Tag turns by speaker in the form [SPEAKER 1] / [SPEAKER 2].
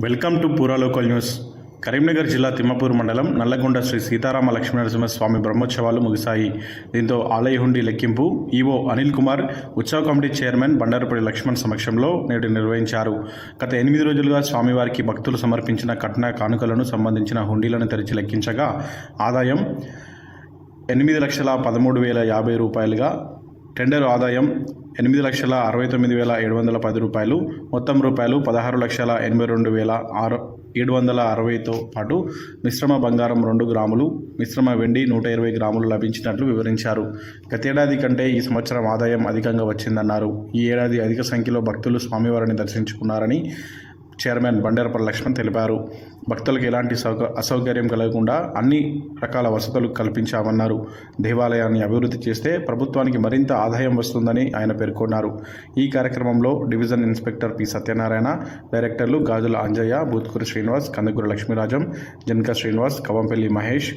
[SPEAKER 1] Welcome to Pura local news. Karimnagar జిల్లా తిమ్మపూర్ మండలం నల్లగొండ శ్రీ సీతారామ లక్ష్మీనరసింహ స్వామి బ్రహ్మోత్సవాలు ముగిశాయి. దీంతో ఆలయ హుండీ లెక్కింపు ఈవో అనిల్ కుమార్ ఉత్సవ కమిటీ చైర్మన్ బండారుపల్లి లక్ష్మణ్ సమక్షంలో నేడు నిర్వహించారు. గత ఎనిమిది రోజులుగా స్వామివారికి భక్తులు సమర్పించిన కట్న కానుకలను సంబంధించిన హుండీలను తెరిచి లెక్కించగా ఆదాయం ఎనిమిది లక్షల పదమూడు వేల యాభై రూపాయలుగా టెండర్ ఆదాయం ఎనిమిది లక్షల అరవై తొమ్మిది వేల ఏడు వందల పది రూపాయలు మొత్తం రూపాయలు పదహారు లక్షల ఎనభై రెండు వేల ఆరు ఏడు వందల అరవైతో పాటు మిశ్రమ బంగారం రెండు గ్రాములు మిశ్రమ వెండి నూట ఇరవై గ్రాములు లభించినట్లు వివరించారు. గతేడాది కంటే ఈ సంవత్సరం ఆదాయం అధికంగా వచ్చిందన్నారు. ఈ ఏడాది అధిక సంఖ్యలో భక్తులు స్వామివారిని దర్శించుకున్నారని చైర్మన్ బండేరపల్లి లక్ష్మణ్ తెలిపారు. భక్తులకు ఎలాంటి అసౌకర్యం కలగకుండా అన్ని రకాల వసతులు కల్పించామన్నారు. దేవాలయాన్ని అభివృద్ధి చేస్తే ప్రభుత్వానికి మరింత ఆదాయం వస్తుందని ఆయన పేర్కొన్నారు. ఈ కార్యక్రమంలో డివిజన్ ఇన్స్పెక్టర్ పి సత్యనారాయణ డైరెక్టర్లు గాజుల అంజయ్య బూత్కూరి శ్రీనివాస్ కందుకూరి లక్ష్మీరాజం జనక శ్రీనివాస్ కవంపల్లి మహేష్